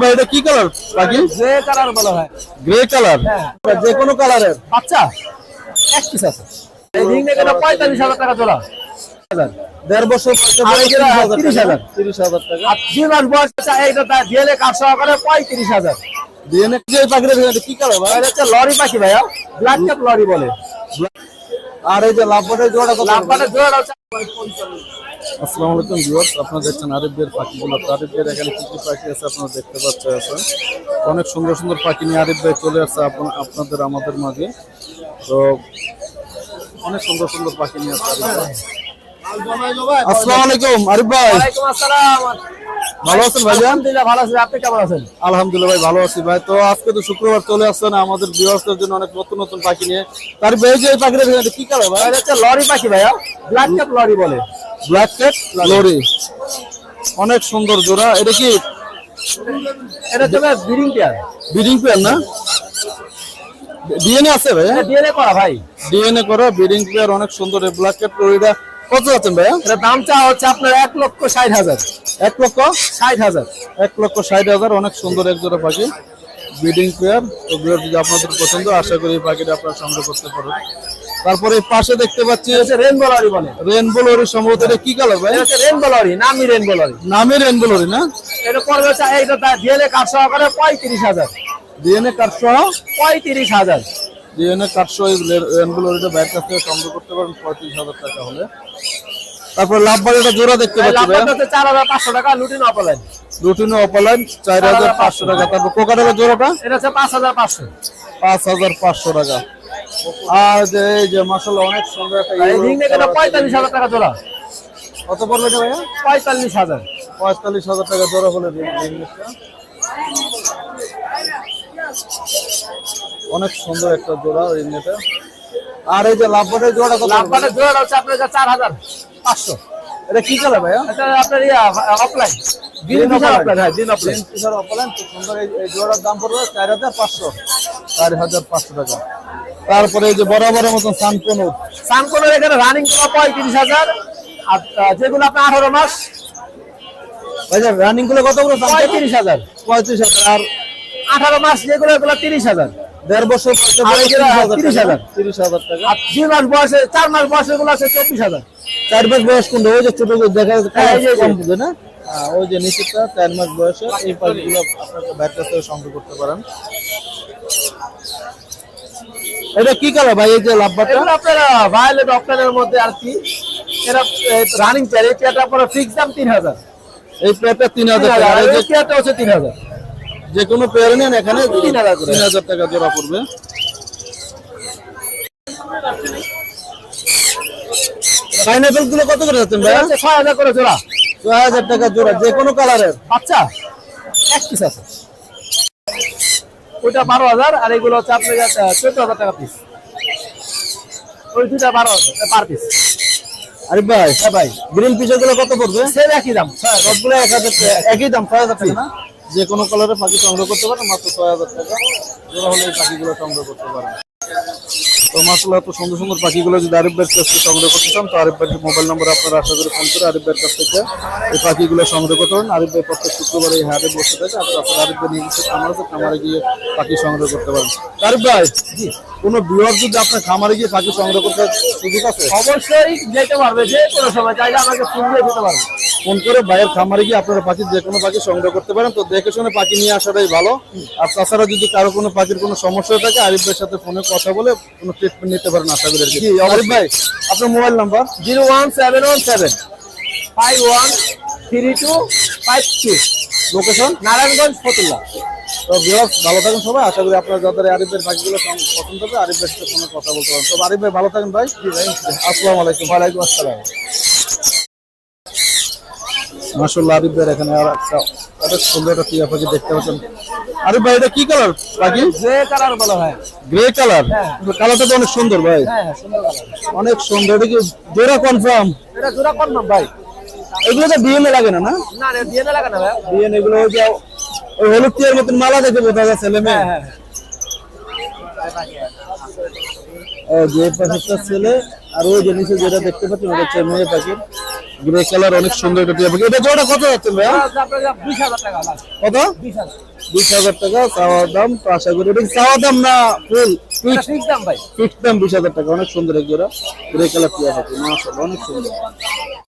ভাই এটা কি কালার বাকি? যে কালার বলা হয়। গ্রে কালার হ্যাঁ। যে কোনো কালারের বাচ্চা এক পিস আছে। পঁয়তাল্লিশ হাজার টাকা জোড়া। দেড় বছর তিরিশ হাজার। তিরিশ হাজার টাকা। দুই মাস বয়স এইটা ডিএলএ কাঠ সহকারে পঁয়ত্রিশ হাজার। ডিএনএ কি কালার ভাই? এটা হচ্ছে লরি পাখি ভাইয়া ব্ল্যাক ক্যাপ লরি বলে। আর এই যে লাভবাটের জোড়া লাভবাটের জোড়া হচ্ছে আসসালামু আলাইকুম ভিউয়ার্স আপনারা দেখছেন আরিফদের পাখিগুলো আরিফদের এখানে কি কি পাখি আছে আপনারা দেখতে পাচ্ছেন? অনেক সুন্দর সুন্দর পাখি নিয়ে আরিফ ভাই চলে আসছে আপনাদের আমাদের মাঝে। তো অনেক সুন্দর সুন্দর পাখি নিয়ে আসছে আরিফ ভাই। আসসালামু আলাইকুম আরিফ ভাই। ওয়ালাইকুম আসসালাম। ভালো আছেন ভাইজান? আলহামদুলিল্লাহ ভালো আছি আপনি কেমন আছেন? আলহামদুলিল্লাহ ভাই ভালো আছি ভাই। তো আজকে তো শুক্রবার চলে আসছেন আমাদের ভিউয়ার্সদের জন্য অনেক নতুন নতুন পাখি নিয়ে। তার বেজে এই পাখিটা কি কালার ভাই? এটা লরি পাখি ভাইয়া ব্ল্যাক ক্যাপ লরি বলে। ব্ল্যাক ক্যাট লরি অনেক সুন্দর জোড়া। এটা কি? এটা হচ্ছে ব্রিডিং পেয়ার ব্রিডিং পেয়ার না? ডিএনএ আছে ভাই ডিএনএ করা ভাই। ডিএনএ করা ব্রিডিং পেয়ার অনেক সুন্দর। ব্ল্যাক ক্যাট লরিটা কত আছেন ভাইয়া? এটা দাম চা হচ্ছে আপনার এক লক্ষ ষাট হাজার। এক লক্ষ? ষাট হাজার। এক লক্ষ ষাট হাজার অনেক সুন্দর এক জোড়া পাখি। ব্রিডিং পেয়ার তো যদি আপনাদের পছন্দ আশা করি এই পাখিটা আপনারা সংগ্রহ করতে পারেন তারপরে পাশে দেখতে পাচ্ছি এটা রেনবো লরি বলে। রেনবো লরি সম্ভবত এটা কি কালার ভাই? এটা রেনবো লরি নামি রেনবো লরি নামে রেনবো লরি না? এটা পড়বে এইটা তার ডিএলএ কাঠ সহকারে পঁয়ত্রিশ হাজার। ডিএনএ কার্ড সহ? পঁয়ত্রিশ হাজার। ডিএনএ কার্ড সহ রেনবো লরিটা বাইরের কাছ থেকে সংগ্রহ করতে পারেন পঁয়ত্রিশ হাজার টাকা হলে। তারপর লাভবার একটা জোড়া দেখতে পাচ্ছি চার হাজার পাঁচশো টাকা লুটিন অপলাইন। রুটিনে অপালাইন চার হাজার পাঁচশো টাকা। তারপর কোকাটেলের জোড়াটা? এটা হচ্ছে পাঁচ হাজার পাঁচশো। পাঁচ হাজার পাঁচশো টাকা। আর এই যে মাসাল্লাহ অনেক সুন্দর একটা এই রিং নেকের কালার। পঁয়তাল্লিশ হাজার টাকা জোড়া। কত পড়বে এটা ভাইয়া? পঁয়তাল্লিশ হাজার। পঁয়তাল্লিশ হাজার টাকা জোড়া হলে রিং রিংনেটটা। অনেক সুন্দর একটা জোড়া রিংনেটা আর এই যে লাভবাটের জোড়া কত? পড়বে? লাভবানের জোড়া হচ্ছে আপনার কাছে চার হাজার পাঁচশো। এটা কি কালার ভাইয়া? এটা আপনার ইয়া অফলাইন হ্যাঁ সুন্দর এই এই জোড়ার দাম পড়বে চার হাজার পাঁচশো। চার হাজার পাঁচশো টাকা। তারপরে এই যে বরাবরের মতন সানকনুর সানকোনের এখানে রানিং করা পঁয়ত্রিশ হাজার। আর যেগুলো আপনার আঠারো মাস। রানিংগুলো কত করে পঁয়ত্রিশ হাজার। পঁয়ত্রিশ হাজার। আর আঠারো মাস যেগুলো এগুলো তিরিশ হাজার। দেড় বছর তিরিশ হাজার। তিরিশ হাজার। টাকা। আর দুই মাস বয়সে চার মাস বয়সে গুলো আছে চব্বিশ হাজার। চার মাস বয়স কোনটা? ওই যে ছোট দেখা যাচ্ছে হ্যাঁ, না? হ্যাঁ, ওই যে নিচেরটা চার মাস বয়সে এই পাখিগুলো আপনাকে ব্যাটটা সংগ্রহ করতে পারেন। এটা কি কালার ভাই এই যে লাভবাটা এগুলো আপনার ভায়োলেট অফলাইনের মধ্যে আর কি। এরা রানিং পেয়ার এই পেয়ারটা আপনার ফিক্স দাম তিন হাজার এই পেয়ারটা তিন তিন হাজার টাকা আর এই পেয়ারটা হচ্ছে তিন হাজার যে কোনো পেয়ার নেন এখানে তিন হাজার করে। তিন হাজার টাকা জোড়া পড়বে। পাইনাপেলগুলো কত করে যাচ্ছেন ভাই? এটা হচ্ছে ছয় হাজার করে জোড়া। ছয় হাজার টাকা জোড়া যে কোনো কালারের আচ্ছা এক পিস আছে। ওইটা বারো হাজার আর এগুলো হচ্ছে আপনার চোদ্দ হাজার টাকা পিস ওই দুটা বারো হাজার পার পিস আরে ভাই হ্যাঁ ভাই। গ্রিন পিসেরগুলো কত পড়বে? সেম একই দাম। হাজার। সবগুলো এক হাজার একই দাম ছয় হাজার টাকা না? যে কোনো কালারের পাখি সংগ্রহ করতে পারেন মাত্র ছয় হাজার টাকা। ওরা হলে এই পাখিগুলো সংগ্রহ করতে পারেন। তো মাসাল্লাহ এত সুন্দর সুন্দর পাখিগুলো যদি আরিফ ভাইয়ের কাছ থেকে সংগ্রহ করতে চান তো আরিফ ভাইয়ের মোবাইল নম্বর আপনারা আশা করে ফোন করে আরিফ ভাইয়ের কাছ থেকে এই পাখিগুলো সংগ্রহ করতে পারেন। আরিফ ভাই প্রত্যেক শুক্রবার এই হাটে বসে থাকে আর তাছাড়া আরিফ ভাই নিজস্ব খামার আছে খামারে গিয়ে পাখি সংগ্রহ করতে পারেন। আরিফ ভাই কোনো বিহার যদি আপনার খামারে গিয়ে পাখি সংগ্রহ করতে সুযোগ আছে? অবশ্যই যেতে পারবে যে কোনো সময় চাইলে আমাকে ফোন দিয়ে দিতে পারবে। ফোন করে বাইরের খামারে গিয়ে আপনারা পাখি যে কোনো পাখি সংগ্রহ করতে পারেন। তো দেখে শুনে পাখি নিয়ে আসাটাই ভালো। আর তাছাড়া যদি কারও কোনো পাখির কোনো সমস্যা থাকে আরিফ ভাইয়ের সাথে ফোনে কথা বলে কোনো ট্রিটমেন্ট নিতে পারেন আশা করি কি। আরিফ ভাই আপনার mobile number? Zero one seven one seven five one three two five two. Location Narayanganj Fatullah. তো ভিউয়ার্স ভালো থাকেন সবাই। আশা করি আপনার যাদের আরিফ ভাইয়ের পাখিগুলো পছন্দ হবে আরিফ ভাইয়ের সাথে ফোনে কথা বলতে পারেন তো আরিফ ভাই ভালো থাকেন ভাই। আসসালামু আলাইকুম। ওয়ালাইকুম আসসালাম। মাশাআল্লাহ আরিফ এখানে আর একটা অনেক সুন্দর একটা টিয়া পাখি দেখতে পাচ্ছেন। আরিফ ভাই এটা কি কালার পাখি? কালার বলা হয়। Grey colour. কালারটা তো অনেক সুন্দর ভাই। হ্যাঁ হ্যাঁ অনেক সুন্দর এটা কি জোড়া কনফার্ম এটা জোড়া না ভাই। এগুলো তো ডিএনএ লাগে না না? না লাগে না ভাই। ডিএনএ গুলো ওই যে ওই হলুদ টিয়ার মতন মালা দেখে বোঝা যাচ্ছে ছেলে মেয়ে। হ্যাঁ হ্যাঁ ও, যে পাখিটা ছেলে আর ওই যে নিচে যেটা দেখতে পাচ্ছেন ওটা হচ্ছে মেয়ে পাখি। গ্রে কালার অনেক সুন্দর একটা টিয়া পাখি এটা জোড়া কত যাচ্ছে ভাই কত? বিশ হাজার টাকা। চাওয়ার দাম তো আশা করি এটা দাম না ফুল এটা দাম ভাই। ফিক্স দাম বিশ হাজার টাকা। অনেক সুন্দর এক জোড়া। গ্রে কালার টিয়া পাখি মাশাআল্লাহ অনেক সুন্দর।